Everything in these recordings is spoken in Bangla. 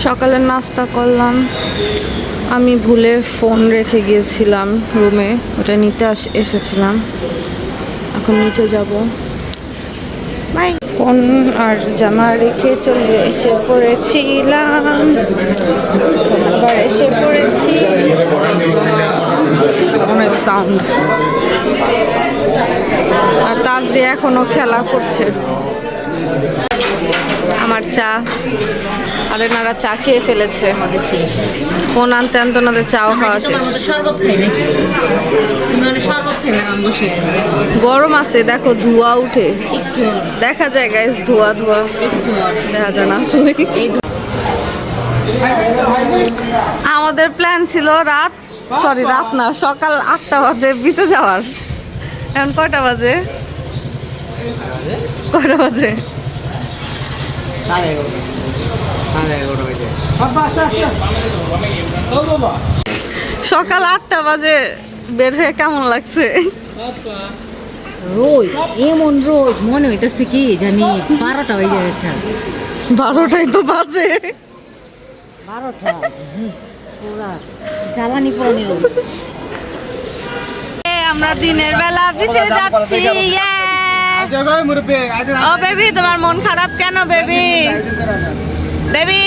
সকালে নাস্তা করলাম। আমি ভুলে ফোন রেখে গিয়েছিলাম রুমে ওটা নিতে আস- এসেছিলাম। এখন নিচে যাব। ফোন আর জামা রেখে চলে এসে পড়েছিলাম। আবার এসে পড়েছি। অনেক সাউন্ড আর তাজরি এখনও খেলা করছে। আমার চা। আর এনারা চা খেয়ে ফেলেছে। কোন আনতে আনতে ওনাদের চাও খাওয়া শেষ। মানে গরম আছে দেখো ধোঁয়া উঠে। দেখা যায় গাইস ধোঁয়া ধোঁয়া। দেখা যায় না আসলে। আমাদের প্ল্যান ছিল রাত সরি রাত না সকাল আটটা বাজে বিচে যাওয়ার। এখন কয়টা বাজে? কয়টা বাজে? সকাল আটটা বাজে বের হয়ে কেমন লাগছে? রোদ এমন রোদ মনে হইতেছে কি জানি বারোটা হয়ে যাচ্ছে বারোটাই তো বাজে। বারোটা পুরা জ্বালানি পুরানি আমরা দিনের বেলা বিচে যাচ্ছি ইয়ে! ও বেবি তোমার মন খারাপ কেন বেবি? বেবি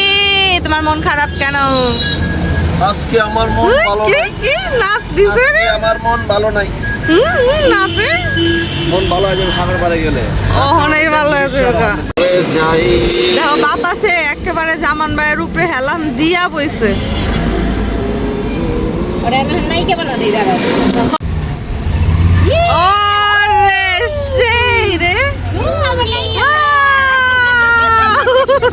তোমার মন খারাপ কেন? আজকে আমার মন ভালো কি নাই। কি নাচ দিছে রে? আমার মন ভালো নাই। হুম, হুম, নাচে? মন ভালো হয়ে সাগর পারে গেলে। ও ভালো হয়েছে ওটা যাই। দেখো বাতাসে একেবারে জামান ভাইয়ের উপরে হেলাম দিয়া বইছে। ওরে আমি নাইকে বানা দিই দাঁড়াও ওরে সেই রে নাইকে বানা আর হাসে তোমার তো আমি পড়ে ফেলেছি আমি পড়ে ফেলেছি দিব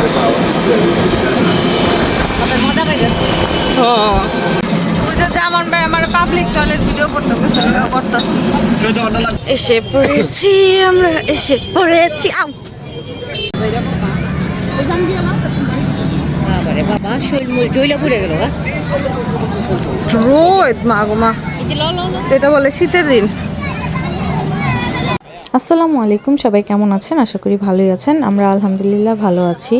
অন্য লাগ এসে পড়েছি আমরা এসে পড়েছি বাবারে বাবা শৈল মুল জইলা পড়ে গেল রোদ মা গো মা। এটা বলে শীতের দিন। আসসালামু আলাইকুম, সবাই কেমন আছেন? আশা করি ভালোই আছেন। আমরা আলহামদুলিল্লাহ ভালো আছি।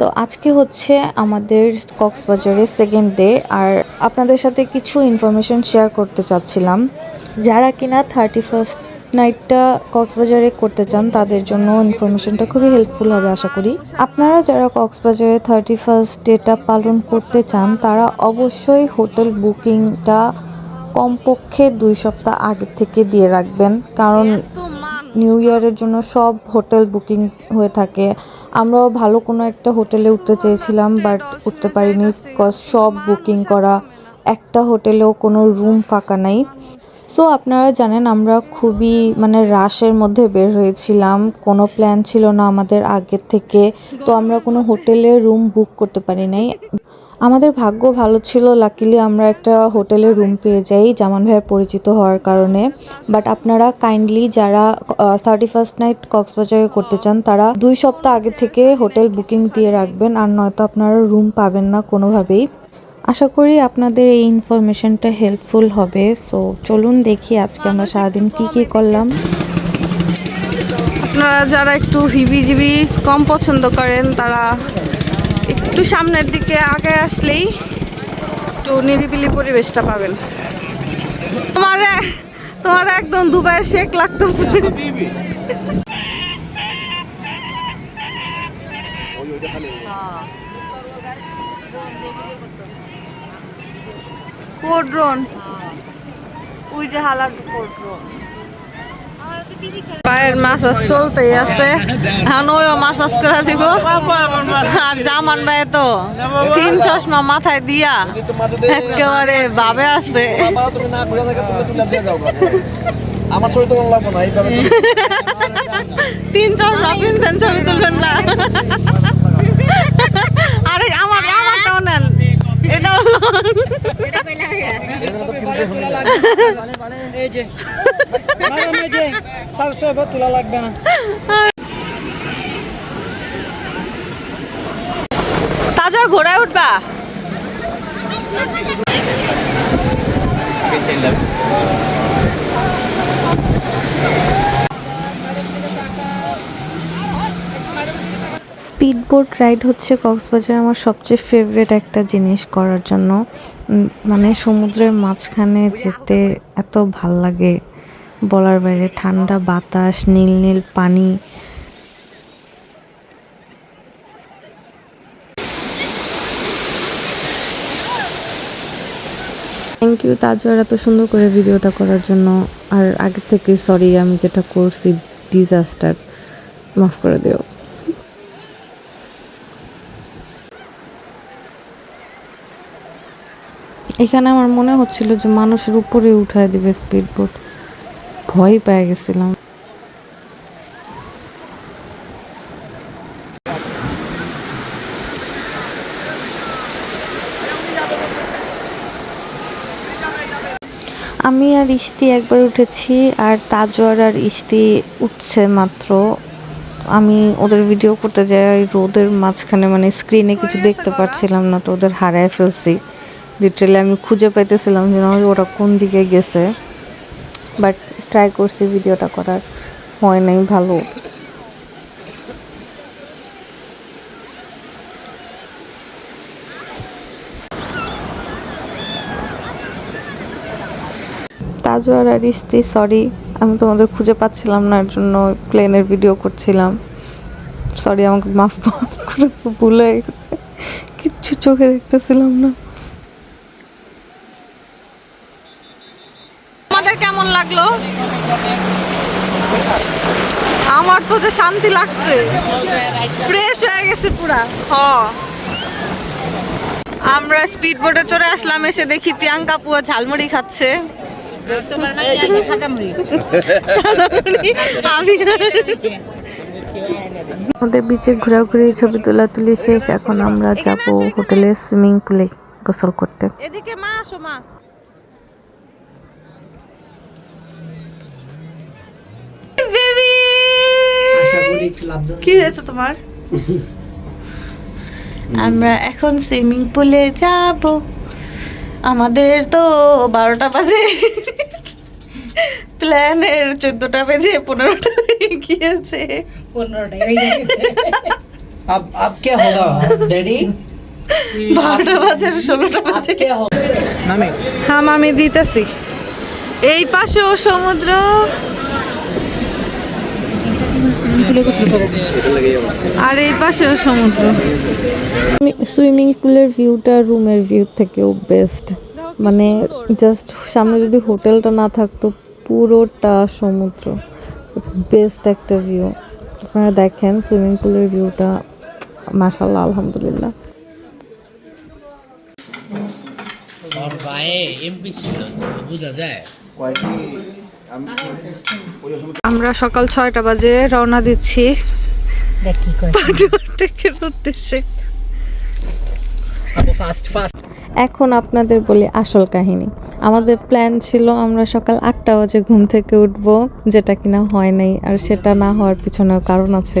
তো আজকে হচ্ছে আমাদের কক্সবাজারের সেকেন্ড ডে আর আপনাদের সাথে কিছু ইনফরমেশন শেয়ার করতে চাচ্ছিলাম। যারা কিনা থার্টি ফার্স্ট নাইটটা কক্সবাজারে করতে চান, তাদের জন্য ইনফরমেশনটা খুবই হেল্পফুল হবে আশা করি। আপনারা যারা কক্সবাজারে থার্টি ফার্স্ট ডেটা পালন করতে চান, তারা অবশ্যই হোটেল বুকিংটা কমপক্ষে দুই সপ্তাহ আগে থেকে দিয়ে রাখবেন। কারণ নিউ ইয়ারের জন্য সব হোটেল বুকিং হয়ে থাকে। আমরাও ভালো কোনো একটা হোটেলে উঠতে চেয়েছিলাম, বাট উঠতে পারিনি বিকজ সব বুকিং করা, একটা হোটেলেও কোনো রুম ফাঁকা নাই। সো আপনারা জানেন আমরা খুবই মানে রাশের মধ্যে বের হয়েছিলাম, কোনো প্ল্যান ছিল না আমাদের আগের থেকে, তো আমরা কোনো হোটেলে রুম বুক করতে পারি নাই। আমাদের ভাগ্য ভালো ছিল লাকিলি আমরা একটা হোটেলে রুম পেয়ে যাই, জামান ভাইয়ের পরিচিত হওয়ার কারণে। বাট আপনারা কাইন্ডলি যারা থার্টি ফার্স্ট নাইট কক্সবাজারে করতে চান, তারা দুই সপ্তাহ আগে থেকে হোটেল বুকিং দিয়ে রাখবেন, আর নয়তো আপনারা রুম পাবেন না কোনোভাবেই। আশা করি আপনাদের এই ইনফরমেশনটা হেল্পফুল হবে। সো চলুন দেখি আজকে আমরা সারাদিন কি কি করলাম। আপনারা যারা একটু হিবিজিবি কম পছন্দ করেন, তারা একটু সামনের দিকে আগে আসলেই একটু নিরিবিলি পরিবেশটা পাবেন। তোমার তোমার একদম দুবাইয়ের শেক লাগতেছে। কোড ড্রোন ওই যে হালার কোড ড্রোন পায়ের মাসাজ চলতেই আছে। এখন ওইও মাসাজ করে দিব। আর জামান ভাই তো তিন চশমা মাথায় দিয়া একেবারে ভাবে আছে। বাবা তুমি না ঘুরে থাকে তুমি তুলে দিয়ে যাও আমার ছবি তো লাগবে না এইভাবে তিন চশমা কিনছেন ছবি তুলবেন না। আরে আমার আমারটাও নেন। এটা কইলা সবই ভালো তোলা লাগবে না। এই যে যে সাতশো এবার তোলা লাগবে না। তাজার ঘোড়ায় উঠবা। স্পিড বোট রাইড হচ্ছে কক্সবাজার আমার সবচেয়ে ফেভারিট একটা জিনিস করার জন্য। মানে সমুদ্রের মাঝখানে যেতে এত ভালো লাগে। বলার বাইরে ঠান্ডা বাতাস, নীল নীল পানি। থ্যাংক ইউ তাজওয়ার এত সুন্দর করে ভিডিওটা করার জন্য। আর আগে থেকে সরি আমি যেটা করছি ডিজাস্টার মাফ করে দিও। এখানে আমার মনে হচ্ছিল যে মানুষের উপরে উঠায় দিবে স্পিড ভয় পেয়ে গেছিলাম। আমি আর ইস্তি একবার উঠেছি আর তাজওয়ার আর ইশতি উঠছে মাত্র। আমি ওদের ভিডিও করতে যাই, রোদের মাঝখানে মানে স্ক্রিনে কিছু দেখতে পারছিলাম না, তো ওদের হারায় ফেলছি। লিটারালি আমি খুঁজে পাইতেছিলাম যে ওরা কোন দিকে গেছে। বাট ট্রাই করছি ভিডিওটা করার। হয় নাই, ভালো। তাজওয়ার আর ইস্তি সরি আমি তোমাদের খুঁজে পাচ্ছিলাম না এর জন্য প্লেনের ভিডিও করছিলাম। সরি আমাকে মাফ মাফ করে, ভুলে গেছে। কিচ্ছু চোখে দেখতেছিলাম না আমাদের কেমন লাগল? আমার তো যে শান্তি লাগছে। ফ্রেশ হয়ে গেছে পুরা। হ। আমরা স্পিড বোটে চড়ে আসলাম এসে দেখি প্রিয়াঙ্কা পুয়া ঝালমুড়ি খাচ্ছে। আমাদের বিচে ঘোরাঘুরি ছবি তোলাতুলি শেষ। এখন আমরা যাব হোটেলে সুইমিং পুলে গোসল করতে। এদিকে মা আসো মা। কি হয়েছে তোমার? আমরা এখন সুইমিং পুলে যাব। আমাদের তো বারোটা বাজে। প্ল্যানের চোদ্দটা বেজে পনেরোটা গিয়েছে। পনেরোটা বারোটা বাজে ষোলোটা বাজে। কে হবে হাম আমি দিতেছি। এই পাশেও সমুদ্র। আর এই পাশেও সমুদ্র। সুইমিং পুলের ভিউটা রুমের ভিউ থেকেও বেস্ট। মানে জাস্ট সামনে যদি হোটেলটা না থাকতো পুরোটা সমুদ্র। বেস্ট একটা ভিউ। আপনারা দেখেন সুইমিং পুলের ভিউটা। মাসাল্লাহ আলহামদুলিল্লাহ। বোঝা যায়। আমরা সকাল ছয়টা বাজে রওনা দিচ্ছি। এখন আপনাদের বলি আসল কাহিনী। আমাদের প্ল্যান ছিল আমরা সকাল আটটা বাজে ঘুম থেকে উঠবো যেটা কিনা হয় নাই আর সেটা না হওয়ার পিছনেও কারণ আছে।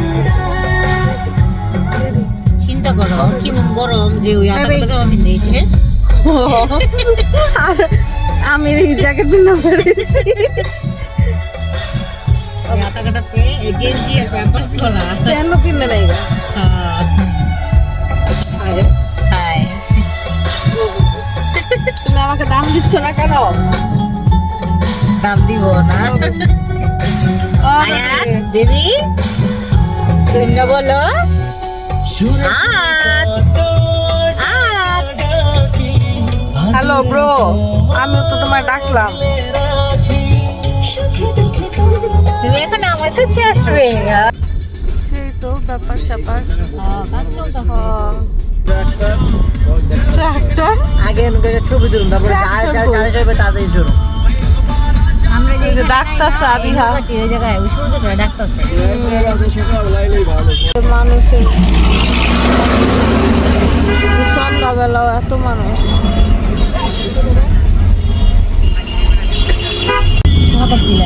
চিন্তা করো কেমন গরম যে ওই ঘণ্টা জামা আর আমি জ্যাকেট পিন্ধা পেরেছি ঘণ্টা পেয়ে গেঞ্জি আর প্যাম্পার্স কেন নাই গা? তুমি আমাকে দাম দিচ্ছ না কেন? দাম দিব না। আয়া দেবী তুমি বলো। হ্যালো ব্রো আমিও তো তোমার ডাকলাম। তুমি এখন আমার সাথে আসবে? সেই তো ব্যাপার স্যাপার। কাজ চলতে ট্রাক্টর? আগে ছবি তুলুন তারপরে যাদের যাবে তাদের জন্য আমরা যে ডাকতাছে আবিহা ওই জায়গায় ওই সূর্যটা ডাকতেছে সকাল লাইলেই ভালো মানুষের সন্ধ্যাবেলাও এত মানুষ।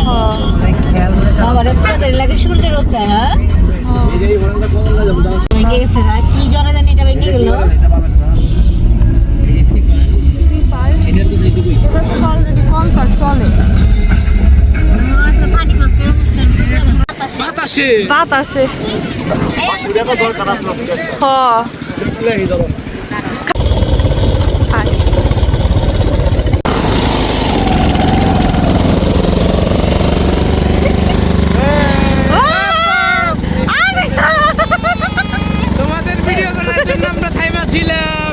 হ্যাঁ। লাগে সূর্যের হচ্ছে হ্যাঁ? এই যে এই হোটেলটা কোন যাব দাও ভেঙে গেছে না কি জ্বরে জানি এটা ভেঙে গেল কনসার্ট চলে। বাতাসে। বাতাসে। হ তুলে এই ধরো তোমাদের ভিডিও করার জন্য আমরা থাইমা ছিলাম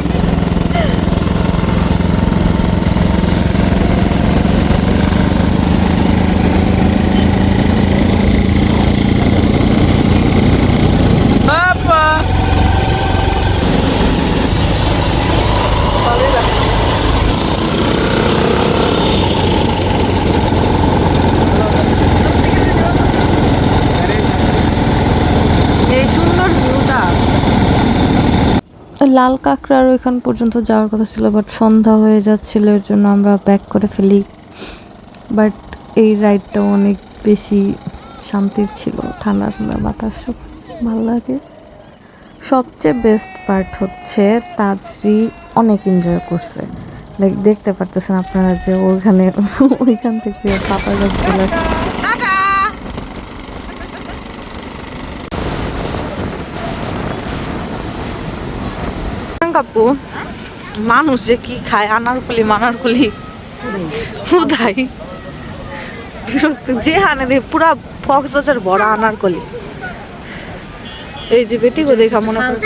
বাবা এই সুন্দর ভিউটা লাল কাঁকড়ার ওইখান পর্যন্ত যাওয়ার কথা ছিল বাট সন্ধ্যা হয়ে যাচ্ছিল, এর জন্য আমরা ব্যাক করে ফেলি। বাট এই রাইডটা অনেক বেশি শান্তির ছিল, ঠান্ডা ঠান্ডা বাতাস ভালো লাগে। সবচেয়ে বেস্ট পার্ট হচ্ছে তাজরি অনেক এনজয় করছে। লাইক দেখতে পারতেছেন আপনারা যে ওইখানে, ওইখান থেকে পাতা গাছগুলো কাপু মানুষ যে কি খায় আনারকলি মানারকলি? উদাই। বিরক্ত যে হানে দে পুরা কক্সবাজার বড় আনারকলি। এই যে বেটি গো দেখা মনে করে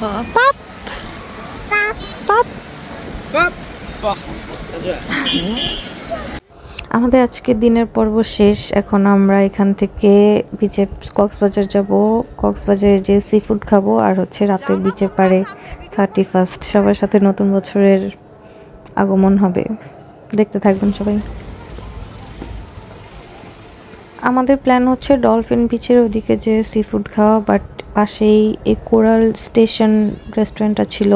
হ্যাঁ, পাপ। পাপ আমাদের আজকে দিনের পর্ব শেষ। এখন আমরা এখান থেকে বিচে কক্সবাজার যাব। কক্সবাজারে যে সি ফুড খাব আর হচ্ছে রাতে বিচে পারে থার্টি ফার্স্ট সবার সাথে নতুন বছরের আগমন হবে। দেখতে থাকবেন সবাই। আমাদের প্ল্যান হচ্ছে ডলফিন বিচের ওদিকে যে সি ফুড খাওয়া বাট পাশেই এই কোরাল স্টেশন রেস্টুরেন্টটা ছিল।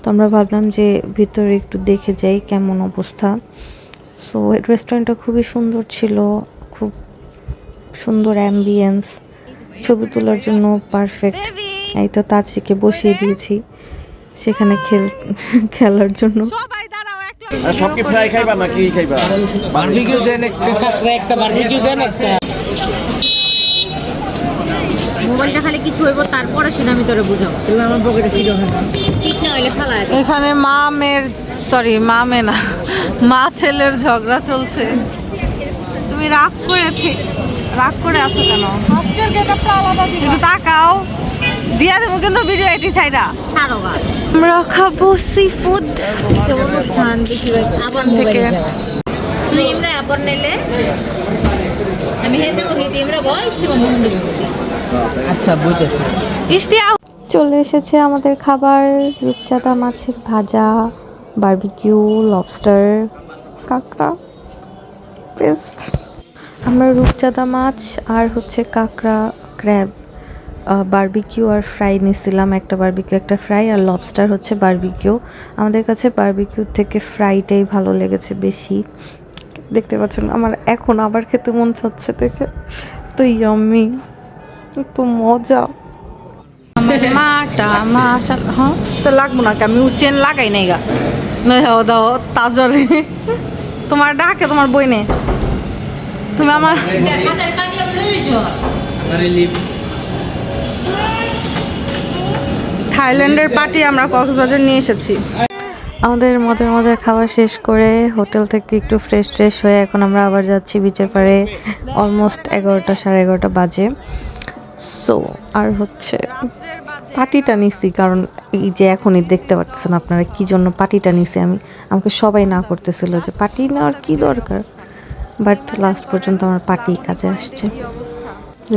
তো আমরা ভাবলাম যে ভিতরে একটু দেখে যাই কেমন অবস্থা। সো রেস্টুরেন্টটা খুবই সুন্দর ছিল খুব সুন্দর অ্যাম্বিয়েন্স ছবি তোলার জন্য পারফেক্ট এই তো তাজরিকে বসিয়ে দিয়েছি সেখানে খেল খেলার জন্য। সব কি ফ্রাই খাইবা নাকি খাইবা? বারবিকিউ দেন একটা একটা বারবিকিউ দেন একটা। মোবাইলটা খালি কিছু হইব তারপরে সেটা আমি তোরে বুঝাবো। আমার পকেটে ফিরে এখানে মা মেয়ের সরি মা মেয়ে না মা ছেলের ঝগড়া চলছে। তুমি রাগ করে রাগ করে আছো কেন? একটু তাকাও। দিয়া দেবো কিন্তু ভিডিও এটি ছাইরা। আমরা খাব সি ফুড অনুষ্ঠান থেকে। আবার নিলে। আমি আচ্ছা বুঝতেছি ইশতিয়া চলে এসেছে আমাদের খাবার। রূপচাঁদা মাছের ভাজা, বার্বিকিউ লবস্টার কাঁকড়া পেস্ট আমরা রূপচাঁদা মাছ আর হচ্ছে কাঁকড়া ক্র্যাব বারবিকিউ আর ফ্রাই নিয়েছিলাম। একটা বার্বিকিউ, একটা ফ্রাই আর লবস্টার হচ্ছে বার্বিকিউ। আমাদের কাছে বারবিকিউ থেকে ফ্রাইটাই ভালো লেগেছে বেশি। দেখতে পাচ্ছেন, আমার এখন আবার খেতে মন চাচ্ছে দেখে। তো ইয়াম্মি তো মজা। মাটা মাশাল হ্যাঁ? তো লাগবো না আমি চেন লাগাই নাই গা। নয় দাও দাও তাজরে তোমার ডাকে তোমার বই নে তুমি আমার থাইল্যান্ডের পার্টি আমরা কক্সবাজার নিয়ে এসেছি। আমাদের মজার মজার খাবার শেষ করে হোটেল থেকে একটু ফ্রেশ ট্রেশ হয়ে এখন আমরা আবার যাচ্ছি বিচের পাড়ে। অলমোস্ট এগারোটা সাড়ে এগারোটা বাজে। সো আর হচ্ছে পাটিটা নিছি কারণ এই যে এখনই দেখতে পাচ্ছেন আপনারা কি জন্য পাটিটা নিছি আমি। আমাকে সবাই না করতেছিল যে পাটি নেওয়ার কি দরকার বাট লাস্ট পর্যন্ত আমার পাটি কাজে আসছে।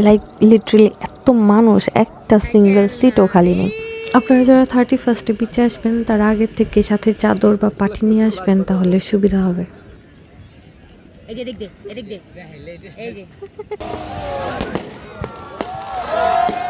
লাইক লিটারেলি এত মানুষ একটা সিঙ্গেল সিটও খালি নেই। আপনারা যারা থার্টি ফার্স্টে বিচে আসবেন তার আগের থেকে সাথে চাদর বা পাটি নিয়ে আসবেন তাহলে সুবিধা হবে। এই যে দে এই যে।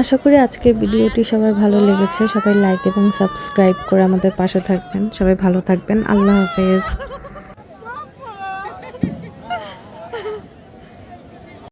আশা করি আজকের ভিডিওটি সবার ভালো লেগেছে। সবাই লাইক এবং সাবস্ক্রাইব করে আমাদের পাশে থাকবেন। সবাই ভালো থাকবেন। আল্লাহ হাফেজ।